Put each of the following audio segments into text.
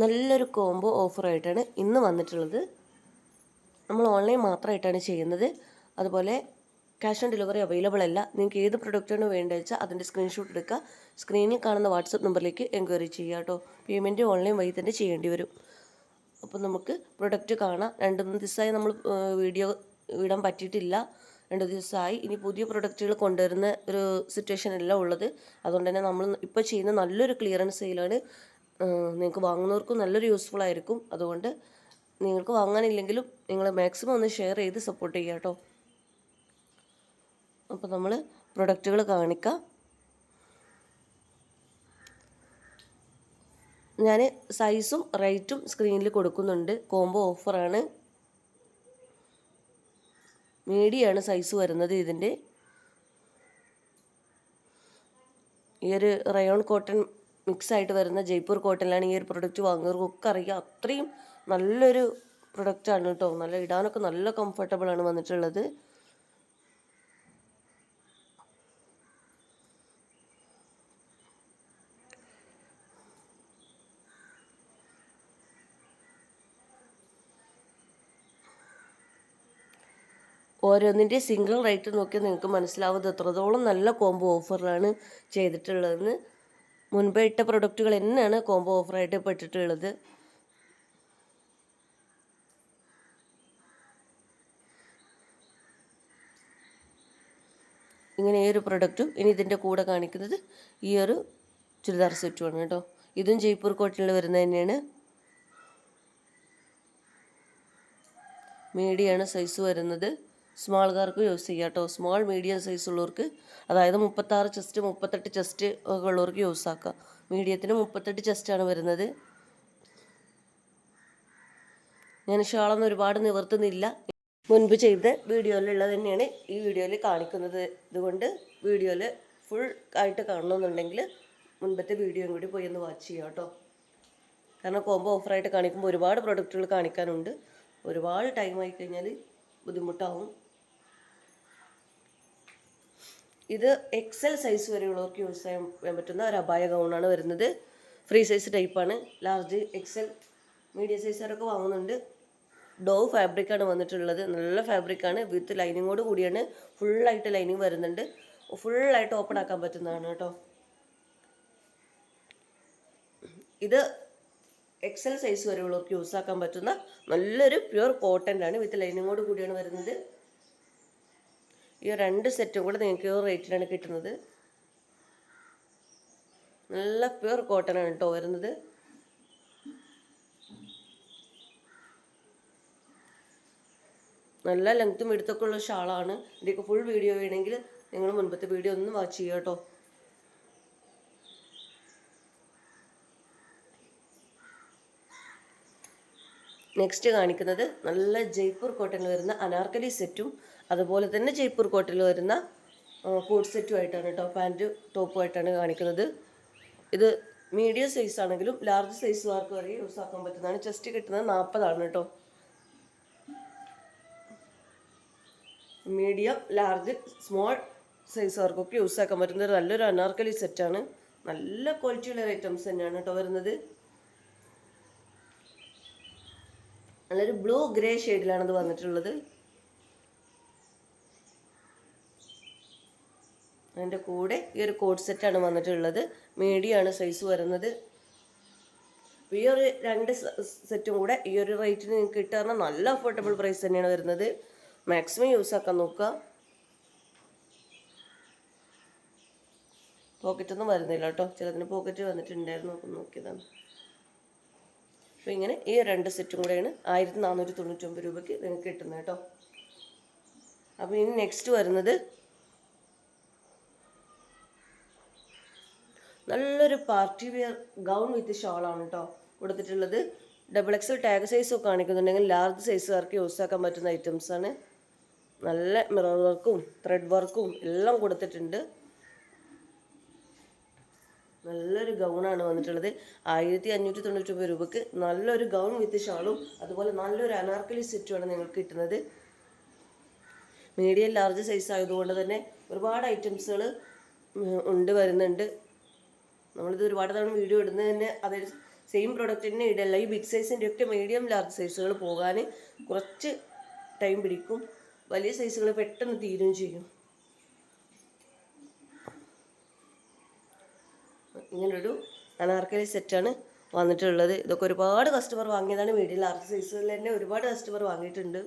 നല്ലൊരു കോംബോ ഓഫറായിട്ടാണ് ഇന്ന് വന്നിട്ടുള്ളത്. നമ്മൾ ഓൺലൈൻ മാത്രമായിട്ടാണ് ചെയ്യുന്നത്. അതുപോലെ ക്യാഷ് ഓൺ ഡെലിവറി അവൈലബിൾ അല്ല. നിങ്ങൾക്ക് ഏത് പ്രൊഡക്റ്റാണ് വേണ്ടത് വെച്ചാൽ അതിന്റെ സ്ക്രീൻഷോട്ട് എടുക്കുക. സ്ക്രീനിൽ കാണുന്ന വാട്സപ്പ് നമ്പറിലേക്ക് എൻക്വയറി ചെയ്യുക കേട്ടോ. പേയ്മെന്റ് ഓൺലൈൻ വഴി തന്നെ ചെയ്യേണ്ടി വരും. അപ്പോൾ നമുക്ക് പ്രൊഡക്റ്റ് കാണാം. രണ്ട് മൂന്ന് ദിവസമായി നമ്മൾ വീഡിയോ ഇടാൻ പറ്റിയിട്ടില്ല. രണ്ട് ദിവസമായി. ഇനി പുതിയ പ്രൊഡക്റ്റുകൾ കൊണ്ടുവരുന്ന ഒരു സിറ്റുവേഷൻ അല്ല ഉള്ളത്. അതുകൊണ്ട് തന്നെ നമ്മൾ ഇപ്പോൾ ചെയ്യുന്ന നല്ലൊരു ക്ലിയറൻസ് സെയിലാണ് നിങ്ങൾക്ക് വാങ്ങുന്നവർക്കും നല്ലൊരു യൂസ്ഫുൾ ആയിരിക്കും. അതുകൊണ്ട് നിങ്ങൾക്ക് വാങ്ങാനില്ലെങ്കിലും നിങ്ങൾ മാക്സിമം ഒന്ന് ഷെയർ ചെയ്ത് സപ്പോർട്ട് ചെയ്യുക കേട്ടോ. അപ്പോൾ നമ്മൾ പ്രൊഡക്റ്റുകൾ കാണിക്കാം. ഞാൻ സൈസും റേറ്റും സ്ക്രീനിൽ കൊടുക്കുന്നുണ്ട്. കോംബോ ഓഫറാണ് മീഡിയാണ് സൈസ് വരുന്നത് ഇതിന്റെ ഈ ഒരു റയോൺ കോട്ടൺ മിക്സ് ആയിട്ട് വരുന്ന ജയ്പൂർ കോട്ടനിലാണ് ഈ ഒരു പ്രൊഡക്റ്റ് വാങ്ങുന്നവർക്കൊക്കെ അറിയാം. അത്രയും നല്ലൊരു പ്രൊഡക്റ്റാണ് കേട്ടോ നല്ല ഇടാനൊക്കെ നല്ല കംഫർട്ടബിൾ ആണ് വന്നിട്ടുള്ളത്. ഓരോന്നിന്റെ സിംഗിൾ റേറ്റ് നോക്കിയാൽ നിങ്ങൾക്ക് മനസ്സിലാവുന്നത്. എത്രത്തോളം നല്ല കോംബോ ഓഫറിലാണ് ചെയ്തിട്ടുള്ളതെന്ന്. മുൻപേ ഇട്ട പ്രൊഡക്റ്റുകൾ തന്നെയാണ് കോംബോ ഓഫറായിട്ട് പെട്ടിട്ടുള്ളത്. ഇങ്ങനെ ഈ ഒരു പ്രൊഡക്റ്റും ഇനി ഇതിന്റെ കൂടെ കാണിക്കുന്നത് ഈ ഒരു ചുരിദാർ സെറ്റുമാണ് കേട്ടോ. ഇതും ജയ്പൂർ കോട്ടണിൽ വരുന്നത് തന്നെയാണ്. മീഡിയാണ് സൈസ് വരുന്നത്. സ്മാൾകാർക്ക് യൂസ് ചെയ്യാം കേട്ടോ. സ്മോൾ മീഡിയം സൈസ് ഉള്ളവർക്ക് അതായത് മുപ്പത്താറ് ചെസ്റ്റ് മുപ്പത്തെട്ട് ചെസ്റ്റ് ഒക്കെ ഉള്ളവർക്ക് യൂസ് ആക്കാം. മീഡിയത്തിന് മുപ്പത്തെട്ട് ചെസ്റ്റാണ് വരുന്നത്. ഞാൻ ഷാളൊന്നും ഒരുപാട് നിവർത്തുന്നില്ല. മുൻപ് ചെയ്ത വീഡിയോയിലുള്ളത് തന്നെയാണ് ഈ വീഡിയോയിൽ കാണിക്കുന്നത്. ഇതുകൊണ്ട് വീഡിയോയിൽ ഫുൾ ആയിട്ട് കാണണമെന്നുണ്ടെങ്കിൽ മുൻപത്തെ വീഡിയോയും കൂടി പോയി ഒന്ന് വാച്ച് ചെയ്യാം കേട്ടോ. കാരണം കോംബോ ഓഫറായിട്ട് കാണിക്കുമ്പോൾ ഒരുപാട് പ്രൊഡക്റ്റുകൾ കാണിക്കാനുണ്ട്. ഒരുപാട് ടൈം ആയി കഴിഞ്ഞാൽ ബുദ്ധിമുട്ടാവും. ഇത് എക്സൽ സൈസ് വരെയുള്ളവർക്ക് യൂസ് ചെയ്യാൻ പറ്റുന്ന ഒരു അപായ ഗൗണാണ് വരുന്നത്. ഫ്രീ സൈസ് ടൈപ്പാണ് ലാർജ് എക്സൽ മീഡിയം സൈസുകാരൊക്കെ വാങ്ങുന്നുണ്ട്. ഡോ ഫാബ്രിക്കാണ് വന്നിട്ടുള്ളത്. നല്ല ഫാബ്രിക്കാണ് വിത്ത് ലൈനിങ്ങോട് കൂടിയാണ് ഫുള്ളായിട്ട് ലൈനിങ് വരുന്നുണ്ട്. ഫുള്ളായിട്ട് ഓപ്പൺ ആക്കാൻ പറ്റുന്നതാണ് കേട്ടോ. ഇത് എക്സൽ സൈസ് വരെയുള്ളവർക്ക് യൂസ് ആക്കാൻ പറ്റുന്ന നല്ലൊരു പ്യുർ കോട്ടന്റെ ആണ് വിത്ത് ലൈനിങ്ങോട് കൂടിയാണ് വരുന്നത്. ഈ രണ്ട് സെറ്റും കൂടെ നിങ്ങൾക്ക് ഈ റേറ്റിലാണ് കിട്ടുന്നത്. നല്ല പ്യുർ കോട്ടൺ ആണ് കേട്ടോ വരുന്നത്. നല്ല ലെങ്ത്തും എടുത്തൊക്കെ ഉള്ള ഷാളാണ്. ഇതിലേക്ക് ഫുൾ വീഡിയോ വേണമെങ്കിൽ നിങ്ങൾ മുൻപത്തെ വീഡിയോ ഒന്ന് വാച്ച് ചെയ്യുക കേട്ടോ. നെക്സ്റ്റ് കാണിക്കുന്നത് നല്ല ജയ്പൂർ കോട്ടണിൽ വരുന്ന അനാർക്കലി സെറ്റും അതുപോലെ തന്നെ ജയ്പൂർ കോട്ടിൽ വരുന്ന കോട്ട് സെറ്റുമായിട്ടാണ് കേട്ടോ പാന്റ് ടോപ്പുമായിട്ടാണ് കാണിക്കുന്നത്. ഇത് മീഡിയം സൈസ് ആണെങ്കിലും ലാർജ് സൈസുകാർക്ക് വരെ യൂസ് ആക്കാൻ പറ്റുന്നതാണ്. ചെസ്റ്റ് കിട്ടുന്നത് നാൽപ്പതാണ് കേട്ടോ മീഡിയം ലാർജ് സ്മോൾ സൈസുകാർക്കൊക്കെ യൂസ് ആക്കാൻ പറ്റുന്ന ഒരു നല്ലൊരു അനാർക്കലി സെറ്റാണ്. നല്ല ക്വാളിറ്റിയുള്ള ഐറ്റംസ് തന്നെയാണ് കേട്ടോ വരുന്നത്. നല്ലൊരു ബ്ലൂ ഗ്രേ ഷെയ്ഡിലാണ് ഇത് വന്നിട്ടുള്ളത്. അതിന്റെ കൂടെ ഈ ഒരു കോഡ് സെറ്റാണ് വന്നിട്ടുള്ളത്. മീഡിയമാണ് സൈസ് വരുന്നത്. ഈ ഒരു രണ്ട് സെറ്റും കൂടെ ഈ ഒരു റേറ്റിന് നിങ്ങൾക്ക് കിട്ടുക നല്ല അഫോർഡബിൾ പ്രൈസ് തന്നെയാണ് വരുന്നത്. മാക്സിമം യൂസ് ആക്കാൻ നോക്കുക പോക്കറ്റൊന്നും വരുന്നില്ല കേട്ടോ. ചിലതിന് പോക്കറ്റ് വന്നിട്ടുണ്ടായിരുന്നു. അപ്പം നോക്കിയതാണ്. അപ്പോൾ ഇങ്ങനെ ഈ രണ്ട് സെറ്റും കൂടെയാണ് ആയിരത്തി നാനൂറ്റി തൊണ്ണൂറ്റൊമ്പത് രൂപയ്ക്ക് നിങ്ങൾക്ക് കിട്ടുന്നത് കേട്ടോ. അപ്പോൾ ഇനി നെക്സ്റ്റ് വരുന്നത് നല്ലൊരു പാർട്ടി വെയർ ഗൗൺ വിത്ത് ഷോളാണ് കേട്ടോ കൊടുത്തിട്ടുള്ളത്. ഡബിൾ എക്സൽ ടാഗ് സൈസൊക്കെ കാണിക്കുന്നുണ്ടെങ്കിൽ ലാർജ് സൈസുകാർക്ക് യൂസ് ആക്കാൻ പറ്റുന്ന ആണ്. നല്ല മിറർ വർക്കും ത്രെഡ് വർക്കും എല്ലാം കൊടുത്തിട്ടുണ്ട്. നല്ലൊരു ഗൗണാണ് വന്നിട്ടുള്ളത്. ആയിരത്തി അഞ്ഞൂറ്റി തൊണ്ണൂറ്റി ഒമ്പത് രൂപക്ക് നല്ലൊരു ഗൗൺ വിത്ത് ഷാളും അതുപോലെ നല്ലൊരു അനാർക്കലി സെറ്റുമാണ് നിങ്ങൾക്ക് കിട്ടുന്നത്. മീഡിയം ലാർജ് സൈസ് ആയതുകൊണ്ട് തന്നെ ഒരുപാട് ഐറ്റംസുകൾ ഉണ്ട് വരുന്നുണ്ട്. നമ്മളിത് ഒരുപാട് തവണ വീഡിയോ ഇടുന്നത് തന്നെ അതേ സെയിം പ്രൊഡക്റ്റ് തന്നെ ഇടല്ല. ഈ ബിഗ് സൈസിന്റെ ഒക്കെ മീഡിയം ലാർജ് സൈസുകൾ പോകാൻ കുറച്ച് ടൈം പിടിക്കും. വലിയ സൈസുകൾ പെട്ടെന്ന് തീരുകയും ചെയ്യും. ഇങ്ങനൊരു അനാർക്കലി സെറ്റാണ് വന്നിട്ടുള്ളത്. ഇതൊക്കെ ഒരുപാട് കസ്റ്റമർ വാങ്ങിയതാണ്. മീഡിയം ലാർജ് സൈസുകളിൽ തന്നെ ഒരുപാട് കസ്റ്റമർ വാങ്ങിയിട്ടുണ്ട്.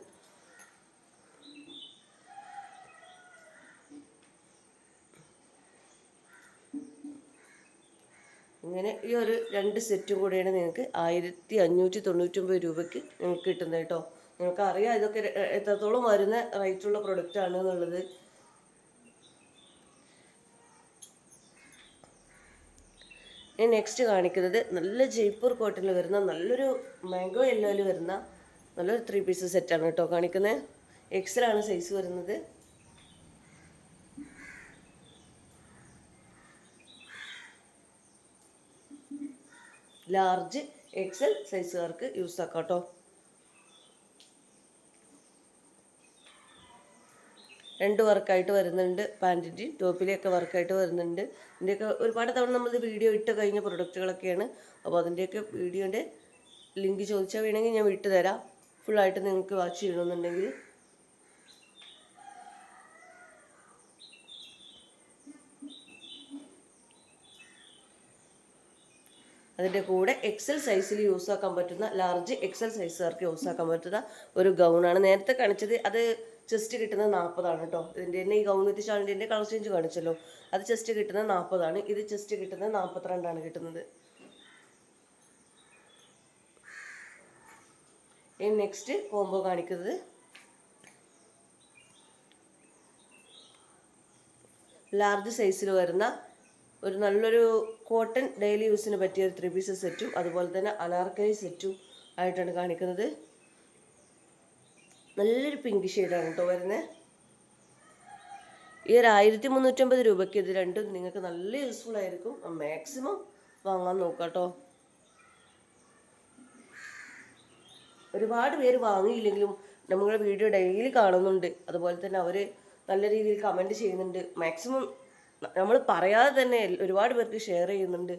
ഇങ്ങനെ ഈ ഒരു രണ്ട് സെറ്റും കൂടെയാണ് നിങ്ങൾക്ക് ആയിരത്തി അഞ്ഞൂറ്റി തൊണ്ണൂറ്റൊമ്പത് രൂപയ്ക്ക് നിങ്ങൾക്ക് കിട്ടുന്നത് കേട്ടോ. നിങ്ങൾക്ക് അറിയാം ഇതൊക്കെ എത്രത്തോളം വരുന്ന റേറ്റുള്ള പ്രൊഡക്റ്റ് ആണ് എന്നുള്ളത്. ഞാൻ നെക്സ്റ്റ് കാണിക്കുന്നത് നല്ല ജയ്പൂർ കോട്ടണിൽ വരുന്ന നല്ലൊരു മാംഗോ യെല്ലോയിൽ വരുന്ന നല്ലൊരു ത്രീ പീസ് സെറ്റാണ് കേട്ടോ കാണിക്കുന്നത് എക്സലാണ് സൈസ് വരുന്നത്. ലാർജ് എക്സൽ സൈസുകാർക്ക് യൂസ് ആക്കാം കേട്ടോ രണ്ട് വർക്കായിട്ട് വരുന്നുണ്ട്. പാന്റിന്റെയും ടോപ്പിലെയൊക്കെ വർക്കായിട്ട് വരുന്നുണ്ട്. ഇതിന്റെയൊക്കെ ഒരുപാട് തവണ നമ്മൾ വീഡിയോ ഇട്ട് കഴിഞ്ഞ പ്രൊഡക്റ്റുകളൊക്കെയാണ് അപ്പോൾ അതിന്റെയൊക്കെ വീഡിയോന്റെ ലിങ്ക് ചോദിച്ചാൽ വേണമെങ്കിൽ ഞാൻ വിട്ടുതരാം ഫുള്ളായിട്ട് നിങ്ങൾക്ക് വാച്ച് ചെയ്യണമെന്നുണ്ടെങ്കിൽ അതിന്റെ കൂടെ എക്സൽ സൈസിൽ യൂസ് ആക്കാൻ പറ്റുന്ന ലാർജ് എക്സൽ സൈസുകാർക്ക് യൂസ് ആക്കാൻ പറ്റുന്ന ഒരു ഗൗണാണ് നേരത്തെ കാണിച്ചത് അത് ചെസ്റ്റ് കിട്ടുന്നത് നാൽപ്പതാണ് കേട്ടോ ഇതിന്റെ തന്നെ ഈ ഗൗൺ വിത്ത് ഷാളിന്റെ കളർ ചേഞ്ച് കാണിച്ചല്ലോ. അത് ചെസ്റ്റ് കിട്ടുന്നത് നാൽപ്പതാണ് ഇത് ചെസ്റ്റ് കിട്ടുന്നത് നാൽപ്പത്തിരണ്ടാണ് കിട്ടുന്നത്. ഇനി നെക്സ്റ്റ് കോംബോ കാണിക്കുന്നത് ലാർജ് സൈസിൽ വരുന്ന ഒരു നല്ലൊരു കോട്ടൺ ഡെയിലി യൂസിന് പറ്റിയ ഒരു ത്രീ പീസ് സെറ്റും അതുപോലെ തന്നെ അനാർക്കലി സെറ്റും ആയിട്ടാണ് കാണിക്കുന്നത്. നല്ലൊരു പിങ്ക് ഷെയ്ഡാണ് കേട്ടോ വരുന്നത് ഈ ഒരു ആയിരത്തി മുന്നൂറ്റമ്പത് രൂപയ്ക്ക് ഇത് രണ്ടും നിങ്ങൾക്ക് നല്ല യൂസ്ഫുൾ ആയിരിക്കും. മാക്സിമം വാങ്ങാൻ നോക്കാം കേട്ടോ ഒരുപാട് പേര് വാങ്ങിയില്ലെങ്കിലും നമ്മുടെ വീഡിയോ ഡെയിലി കാണുന്നുണ്ട്. അതുപോലെ തന്നെ അവർ നല്ല രീതിയിൽ കമന്റ് ചെയ്യുന്നുണ്ട്. മാക്സിമം നമ്മൾ പറയാതെ തന്നെ ഒരുപാട് പേർക്ക് ഷെയർ ചെയ്യുന്നുണ്ട്.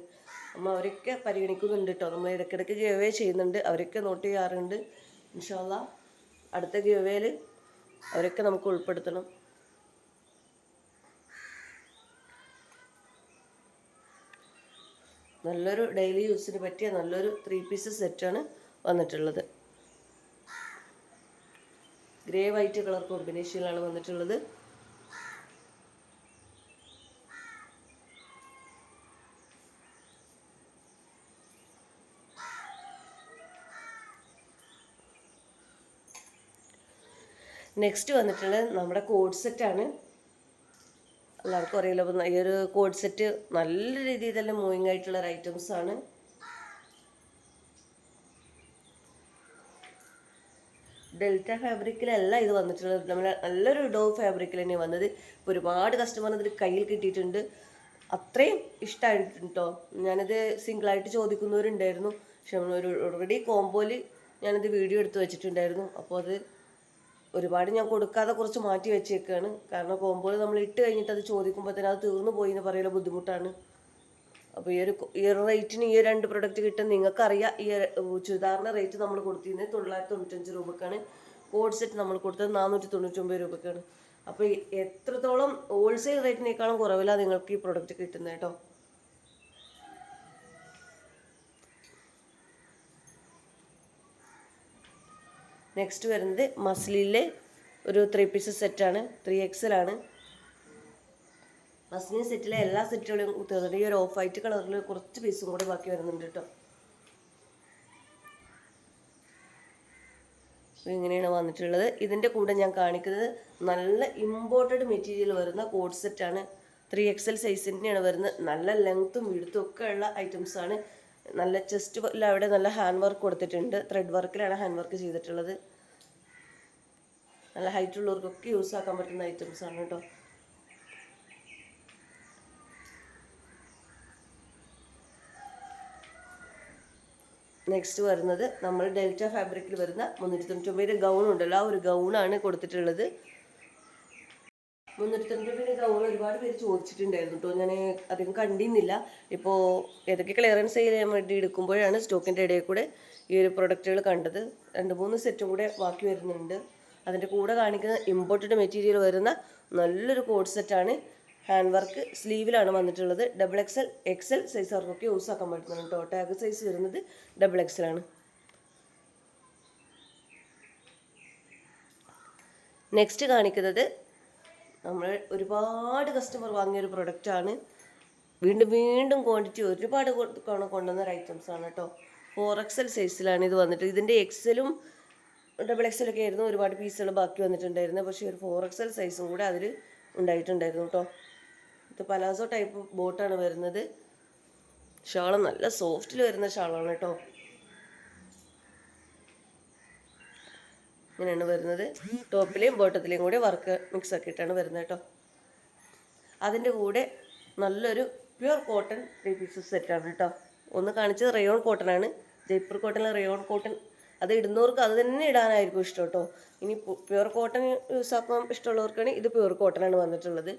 നമ്മൾ അവരൊക്കെ പരിഗണിക്കുന്നുണ്ട് കേട്ടോ നമ്മൾ ഇടയ്ക്കിടയ്ക്ക് ഗവേ ചെയ്യുന്നുണ്ട്. അവരൊക്കെ നോട്ട് ചെയ്യാറുണ്ട്. ഇൻഷാല്ല അടുത്ത ഗവേയിൽ അവരൊക്കെ നമുക്ക് ഉൾപ്പെടുത്തണം. നല്ലൊരു ഡെയിലി യൂസിന് പറ്റിയ നല്ലൊരു ത്രീ പീസ് സെറ്റാണ് വന്നിട്ടുള്ളത്. ഗ്രേ വൈറ്റ് കളർ കോമ്പിനേഷനിലാണ് വന്നിട്ടുള്ളത്. നെക്സ്റ്റ് വന്നിട്ടുള്ളത് നമ്മുടെ കോഡ് സെറ്റാണ് എല്ലാവർക്കും അറിയില്ല ഈ ഒരു കോഡ് സെറ്റ് നല്ല രീതിയിൽ തന്നെ മൂവിങ് ആയിട്ടുള്ള ഒരു ഐറ്റംസ് ആണ്. ഡെൽറ്റ ഫാബ്രിക്കിലല്ല ഇത് വന്നിട്ടുള്ളത്. നമ്മൾ നല്ലൊരു ഡോ ഫാബ്രിക്കിൽ തന്നെ വന്നത്. ഇപ്പോൾ ഒരുപാട് കസ്റ്റമർ ഇതിൽ കയ്യിൽ കിട്ടിയിട്ടുണ്ട്. അത്രയും ഇഷ്ടമായിട്ടുണ്ട് ഞാനിത് സിംഗിളായിട്ട് ചോദിക്കുന്നവരുണ്ടായിരുന്നു. പക്ഷെ ഒരു ഓൾറെഡി കോമ്പോയിൽ ഞാനിത് വീഡിയോ എടുത്ത് വെച്ചിട്ടുണ്ടായിരുന്നു. അപ്പോൾ അത് ഒരുപാട് ഞാൻ കൊടുക്കാതെ കുറച്ച് മാറ്റി വെച്ചേക്കാണ്. കാരണം കോമ്പോയിൽ നമ്മൾ ഇട്ട് കഴിഞ്ഞിട്ട് അത് ചോദിക്കുമ്പോൾ തന്നെ അത് തീർന്നു പോയി എന്ന് പറയുന്ന ബുദ്ധിമുട്ടാണ്. അപ്പോൾ ഈ ഒരു ഈ ഒരു റേറ്റിന് ഈ രണ്ട് പ്രൊഡക്റ്റ് കിട്ടും. നിങ്ങൾക്കറിയാം ഈ ചുരിദാറിന്റെ റേറ്റ് നമ്മൾ കൊടുത്തിരുന്നത് തൊള്ളായിരത്തി തൊണ്ണൂറ്റഞ്ച് രൂപക്കാണ്. കോഡ് സെറ്റ് നമ്മൾ കൊടുത്തത് നാനൂറ്റി തൊണ്ണൂറ്റൊമ്പത് രൂപക്കാണ്. അപ്പോൾ എത്രത്തോളം ഹോൾസെയിൽ റേറ്റിനേക്കാളും കുറവിലാണ് നിങ്ങൾക്ക് ഈ പ്രൊഡക്റ്റ് കിട്ടുന്നത് കേട്ടോ നെക്സ്റ്റ് വരുന്നത് മസ്ലിലെ ഒരു ത്രീ പീസ് സെറ്റാണ് ത്രീ ആണ് മസ്ലിൻ സെറ്റിലെ എല്ലാ സെറ്റുകളും തീർന്നിട്ട് ഈ ഒരു ഓഫ് വൈറ്റ് കളറിൽ കുറച്ച് പീസും കൂടി ബാക്കി വരുന്നുണ്ട് കേട്ടോ ഇങ്ങനെയാണ് വന്നിട്ടുള്ളത്. ഇതിന്റെ കൂടെ ഞാൻ കാണിക്കുന്നത് നല്ല ഇമ്പോർട്ടഡ് മെറ്റീരിയൽ വരുന്ന കോഡ് സെറ്റാണ് ത്രീ എക്സൽ സൈസിന്റെയാണ് വരുന്നത്. നല്ല ലെങ്ത്തും വീഴ്ത്തും ഒക്കെ ഉള്ള ഐറ്റംസ് ആണ്. നല്ല ചെസ്റ്റ് അവിടെ നല്ല ഹാൻഡ് വർക്ക് കൊടുത്തിട്ടുണ്ട്. ത്രെഡ് വർക്കിലാണ് ഹാൻഡ് വർക്ക് ചെയ്തിട്ടുള്ളത്. നല്ല ഹൈറ്റ് ഉള്ളവർക്കൊക്കെ യൂസ് ആക്കാൻ പറ്റുന്ന ഐറ്റംസ് ആണ് കേട്ടോ. നെക്സ്റ്റ് വരുന്നത് നമ്മൾ ഡെൽറ്റ ഫാബ്രിക്കിൽ വരുന്ന മുന്നൂറ്റി തൊണ്ണൂറ്റൊമ്പത് ഗൗൺ ഉണ്ടല്ലോ. ആ ഒരു ഗൗണാണ് കൊടുത്തിട്ടുള്ളത്. മുന്നൂറ്റി തൊണ്ണൂറ്റി ഗൗൺ ഒരുപാട് പേര് ചോദിച്ചിട്ടുണ്ടായിരുന്നു കേട്ടോ. ഞാൻ അധികം കണ്ടിരുന്നില്ല ഇപ്പോൾ ഏതൊക്കെ ക്ലിയറൻസ് ചെയ്യാൻ വേണ്ടി എടുക്കുമ്പോഴാണ് സ്റ്റോക്കിന്റെ ഇടയിൽ കൂടെ ഈ ഒരു പ്രൊഡക്റ്റുകൾ കണ്ടത്. രണ്ട് മൂന്ന് സെറ്റും കൂടെ ബാക്കി വരുന്നുണ്ട്. അതിന്റെ കൂടെ കാണിക്കുന്ന ഇമ്പോർട്ടഡ് മെറ്റീരിയൽ വരുന്ന നല്ലൊരു കോഡ് സെറ്റാണ് ഹാൻഡ് വർക്ക് സ്ലീവിലാണ് വന്നിട്ടുള്ളത്. ഡബിൾ എക്സൽ എക്സൽ സൈസ് അവർക്കൊക്കെ യൂസ് ആക്കാൻ പറ്റുന്നുണ്ട് കേട്ടോ ടാഗ് സൈസ് വരുന്നത് ഡബിൾ എക്സൽ ആണ്. നെക്സ്റ്റ് കാണിക്കുന്നത് നമ്മൾ ഒരുപാട് കസ്റ്റമർ വാങ്ങിയ ഒരു പ്രൊഡക്റ്റാണ് വീണ്ടും വീണ്ടും ക്വാണ്ടിറ്റി ഒരുപാട് കൊണ്ടുവന്ന ഒരു ഐറ്റംസ് ആണ് കേട്ടോ ഫോർ എക്സൽ സൈസിലാണ് ഇത് വന്നിട്ട്. ഇതിന്റെ എക്സലും ഡബിൾ എക്സലൊക്കെ ആയിരുന്നു. ഒരുപാട് പീസുകൾ ബാക്കി വന്നിട്ടുണ്ടായിരുന്നു. പക്ഷേ ഒരു ഫോർ എക്സൽ സൈസും കൂടെ അതിൽ ഉണ്ടായിട്ടുണ്ടായിരുന്നു കേട്ടോ ഇത് പലാസോ ടൈപ്പ് ബോട്ടാണ് വരുന്നത്. ഷാൾ നല്ല സോഫ്റ്റിൽ വരുന്ന ഷാളാണ് കേട്ടോ ഇങ്ങനെയാണ് വരുന്നത്. ടോപ്പിലെയും ബോട്ടത്തിലെയും കൂടി വർക്ക് മിക്സ് ആക്കിയിട്ടാണ് വരുന്നത് കേട്ടോ അതിന്റെ കൂടെ നല്ലൊരു പ്യുർ കോട്ടൺ ത്രീ പീസസ് സെറ്റാണ് കേട്ടോ ഒന്ന് കാണിച്ചത് റയോൺ കോട്ടൺ ആണ്. ജയ്പൂർ കോട്ടണിലെ റയോൺ കോട്ടൺ അത് ഇടുന്നവർക്ക് അത് തന്നെ ഇടാനായിരിക്കും ഇഷ്ടം കേട്ടോ. ഇനി പ്യുവർ കോട്ടൺ യൂസ് ആക്കാൻ ഇഷ്ടമുള്ളവർക്കാണ് ഇത് പ്യുവർ ആണ് വന്നിട്ടുള്ളത്.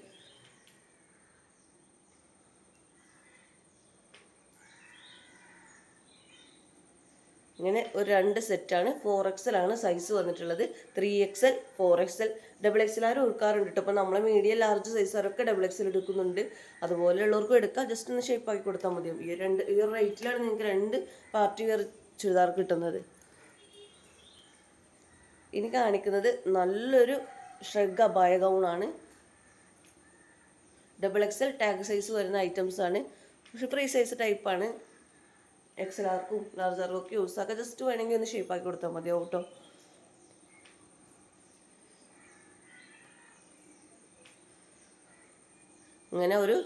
ഇങ്ങനെ ഒരു രണ്ട് സെറ്റാണ് ഫോർ എക്സൽ ആണ് സൈസ് വന്നിട്ടുള്ളത്. Three XL four XL double XL ആരും എടുക്കാറുണ്ട് കേട്ടോ. അപ്പോൾ നമ്മൾ മീഡിയം ലാർജ് സൈസുകാരൊക്കെ ഡബിൾ എക്സൽ എടുക്കുന്നുണ്ട്. അതുപോലെയുള്ളവർക്കും എടുക്കാം. ജസ്റ്റ് ഒന്ന് ഷേപ്പ് ആക്കി കൊടുത്താൽ മതിയാവും. ഈ രണ്ട് ഈ റേറ്റിലാണ് നിങ്ങൾക്ക് രണ്ട് പാർട്ടി വെയർ ചുരിദാർ കിട്ടുന്നത്. ഇനി കാണിക്കുന്നത് നല്ലൊരു ഷ്രഗ് അബായ ഗൗണാണ് ഡബിൾ എക്സൽ ടാഗ് സൈസ് വരുന്ന ഐറ്റംസ് ആണ്. പക്ഷെ ഫ്രീ സൈസ് ടൈപ്പാണ് എക്സൽ ആർക്കും ലാർജ് ആർക്കും ഒക്കെ യൂസ് ആക്കാം. ജസ്റ്റ് വേണമെങ്കിൽ ഒന്ന് ഷേപ്പ് ആക്കി കൊടുത്താൽ മതിയാവും കേട്ടോ. ഇങ്ങനെ ഒരു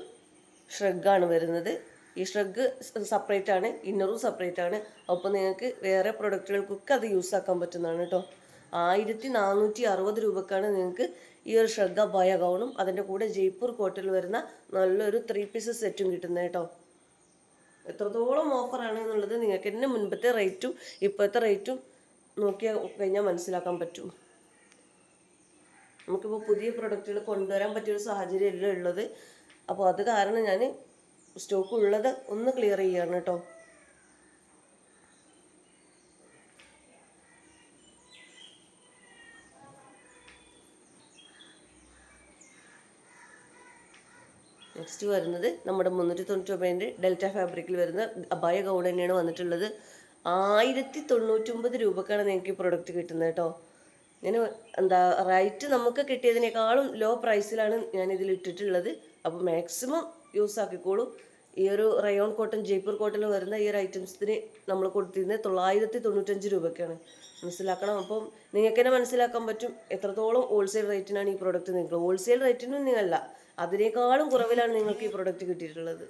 ഷ്രഗാണ് വരുന്നത്. ഈ ഷ്രഗ് സെപ്പറേറ്റ് ആണ് ഇന്നറും സെപ്പറേറ്റ് ആണ്. അപ്പോൾ നിങ്ങൾക്ക് വേറെ പ്രൊഡക്റ്റുകൾക്കൊക്കെ അത് യൂസ് ആക്കാൻ പറ്റുന്നതാണ് കേട്ടോ. ആയിരത്തി നാനൂറ്റി അറുപത് രൂപക്കാണ് നിങ്ങൾക്ക് ഈ ഒരു ശ്രദ്ധ ബയ ഗൗണും അതിന്റെ കൂടെ ജയ്പൂർ കോട്ടിൽ വരുന്ന നല്ലൊരു ത്രീ പീസസ് സെറ്റും കിട്ടുന്നത് കേട്ടോ. എത്രത്തോളം ഓഫറാണ് എന്നുള്ളത് നിങ്ങൾക്ക് തന്നെ മുൻപത്തെ റേറ്റും ഇപ്പോഴത്തെ റേറ്റും നോക്കിയാൽ കഴിഞ്ഞാൽ മനസ്സിലാക്കാൻ പറ്റും. നമുക്കിപ്പോൾ പുതിയ പ്രൊഡക്റ്റുകൾ കൊണ്ടുവരാൻ പറ്റിയൊരു സാഹചര്യമല്ല ഉള്ളത്? അപ്പോൾ അത് കാരണം ഞാൻ സ്റ്റോക്ക് ഉള്ളത് ഒന്ന് ക്ലിയർ ചെയ്യാണ് കേട്ടോ. നെക്സ്റ്റ് വരുന്നത് നമ്മുടെ മുന്നൂറ്റി തൊണ്ണൂറ്റി ഒമ്പതിന്റെ ഡെൽറ്റ ഫാബ്രിക്കിൽ വരുന്ന അബായ ഗൗൺ തന്നെയാണ് വന്നിട്ടുള്ളത്. ആയിരത്തി തൊണ്ണൂറ്റൊമ്പത് രൂപക്കാണ് നിങ്ങൾക്ക് ഈ പ്രൊഡക്റ്റ് കിട്ടുന്നത് കേട്ടോ. ഞാൻ എന്താ റൈറ്റ് നമുക്ക് കിട്ടിയതിനേക്കാളും ലോ പ്രൈസിലാണ് ഞാൻ ഇതിൽ ഇട്ടിട്ടുള്ളത്. അപ്പോൾ മാക്സിമം യൂസ് ആക്കിക്കോളൂ. ഈ ഒരു റയോൺ കോട്ടൺ ജയ്പൂർ കോട്ടണിൽ വരുന്ന ഈ ഒരു ഐറ്റംസിന് നമ്മൾ കൊടുത്തിരുന്നത് തൊള്ളായിരത്തി തൊണ്ണൂറ്റഞ്ച് രൂപയ്ക്കാണ് മനസ്സിലാക്കണം? അപ്പം നിങ്ങൾക്ക് തന്നെ മനസ്സിലാക്കാൻ പറ്റും. എത്രത്തോളം ഹോൾസെയിൽ റേറ്റിനാണ് ഈ പ്രോഡക്റ്റ് നിങ്ങൾക്ക് ഹോൾസെയിൽ റേറ്റിനും നിങ്ങളല്ല അതിനേക്കാളും കുറവിലാണ് നിങ്ങൾക്ക് ഈ പ്രൊഡക്റ്റ് കിട്ടിയിട്ടുള്ളത്.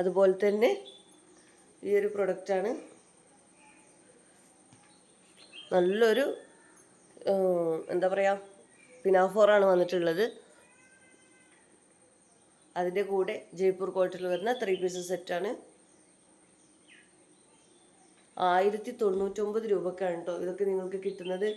അതുപോലെ തന്നെ ഈ ഒരു പ്രൊഡക്റ്റാണ് നല്ലൊരു എന്താ പറയുക പിനാഫോറാണ് വന്നിട്ടുള്ളത്. അതിന്റെ കൂടെ ജയ്പൂർ കോട്ടിൽ വരുന്ന ത്രീ പീസ് സെറ്റാണ് ആയിരത്തി തൊണ്ണൂറ്റൊമ്പത് രൂപക്കാണ് കേട്ടോ ഇതൊക്കെ നിങ്ങൾക്ക് കിട്ടുന്നത്.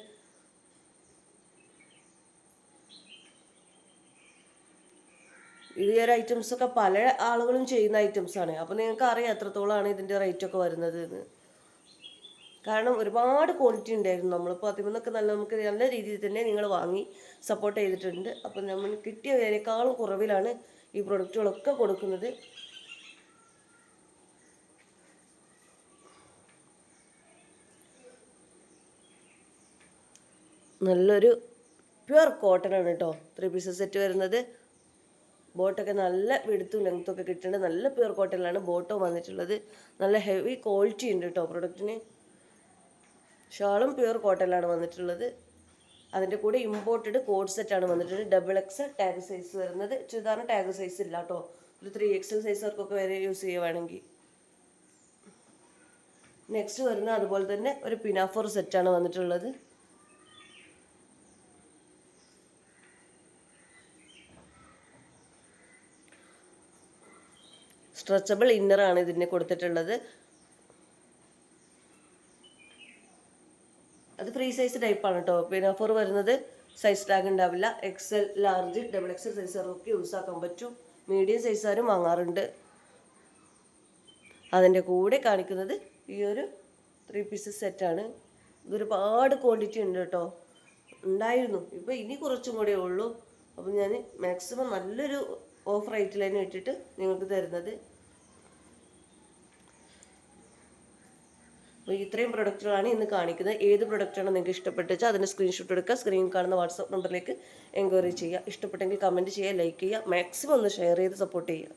ഈ ഒരു ഐറ്റംസ് ഒക്കെ പല ആളുകളും ചെയ്യുന്ന ഐറ്റംസ് ആണ്. അപ്പോൾ നിങ്ങൾക്ക് അറിയാം എത്രത്തോളമാണ് ഇതിന്റെ റേറ്റ് ഒക്കെ വരുന്നത് എന്ന്. കാരണം ഒരുപാട് ക്വാളിറ്റി ഉണ്ടായിരുന്നു. നമ്മളിപ്പോൾ അതിൽ നിന്നൊക്കെ നല്ല നമുക്ക് നല്ല രീതിയിൽ തന്നെ നിങ്ങൾ വാങ്ങി സപ്പോർട്ട് ചെയ്തിട്ടുണ്ട്. അപ്പം നമ്മൾ കിട്ടിയതിനേക്കാളും കുറവിലാണ് ഈ പ്രൊഡക്റ്റുകളൊക്കെ കൊടുക്കുന്നത്. നല്ലൊരു പ്യുർ കോട്ടൺ ആണ് കേട്ടോ ത്രീ പീസസ് സെറ്റ് വരുന്നത്. ബോട്ടൊക്കെ നല്ല വെടുത്തും ലെങ്ത്തും ഒക്കെ കിട്ടുന്നുണ്ട് നല്ല പ്യുർ കോട്ടണിലാണ് ബോട്ടോ വന്നിട്ടുള്ളത്. നല്ല ഹെവി ക്വാളിറ്റി ഉണ്ട് കേട്ടോ പ്രൊഡക്റ്റിന് ഷാളും പ്യുർ കോട്ടണിലാണ് വന്നിട്ടുള്ളത്. അതിന്റെ കൂടെ ഇമ്പോർട്ടഡ് കോഡ് സെറ്റാണ് വന്നിട്ടുള്ളത്. ഡബിൾ എക്സ് ടാഗ് സൈസ് വരുന്നത്. ചുരിദാറിന് ടാഗ് സൈസ് ഇല്ല കേട്ടോ ഒരു ത്രീ എക്സൽ സൈസർക്കൊക്കെ വരെ യൂസ് ചെയ്യുവാണെങ്കിൽ നെക്സ്റ്റ് വരുന്ന അതുപോലെ തന്നെ ഒരു പിനാഫോർ ആണ് വന്നിട്ടുള്ളത്. സ്ട്രെച്ചബിൾ ഇന്നറാണ് ഇതിന് കൊടുത്തിട്ടുള്ളത്. അത് ഫ്രീ സൈസ് ടൈപ്പാണ് കേട്ടോ പിന്നെ ഓഫർ വരുന്നത് സൈസ് ടാഗ് ഉണ്ടാവില്ല എക്സൽ ലാർജ് ഡബിൾ എക്സൽ ഒക്കെ യൂസ് ആക്കാൻ പറ്റും. മീഡിയം സൈസുകാരും വാങ്ങാറുണ്ട്. അതിന്റെ കൂടെ കാണിക്കുന്നത് ഈ ഒരു ത്രീ പീസസ് സെറ്റാണ് ഇതൊരുപാട് ക്വാണ്ടിറ്റി ഉണ്ട് കേട്ടോ ഉണ്ടായിരുന്നു. ഇപ്പോൾ ഇനി കുറച്ചും കൂടെ ഉള്ളൂ. അപ്പം ഞാൻ മാക്സിമം നല്ലൊരു ഓഫ് റേറ്റിൽ തന്നെ ഇട്ടിട്ട് നിങ്ങൾക്ക് തരുന്നത് അപ്പോൾ ഇത്രയും പ്രൊഡക്റ്റുകളാണ് ഇന്ന് കാണിക്കുന്നത്. ഏത് പ്രൊഡക്റ്റാണ് നിങ്ങൾക്ക് ഇഷ്ടപ്പെട്ടുവെച്ചാൽ അതിന്റെ സ്ക്രീൻഷോട്ട് എടുക്കുക. സ്ക്രീൻ കാണുന്ന വാട്സപ്പ് നമ്പറിലേക്ക് എൻക്വയറി ചെയ്യുക. ഇഷ്ടപ്പെട്ടെങ്കിൽ കമന്റ് ചെയ്യുക ലൈക്ക് ചെയ്യുക. മാക്സിമം ഒന്ന് ഷെയർ ചെയ്ത് സപ്പോർട്ട് ചെയ്യുക.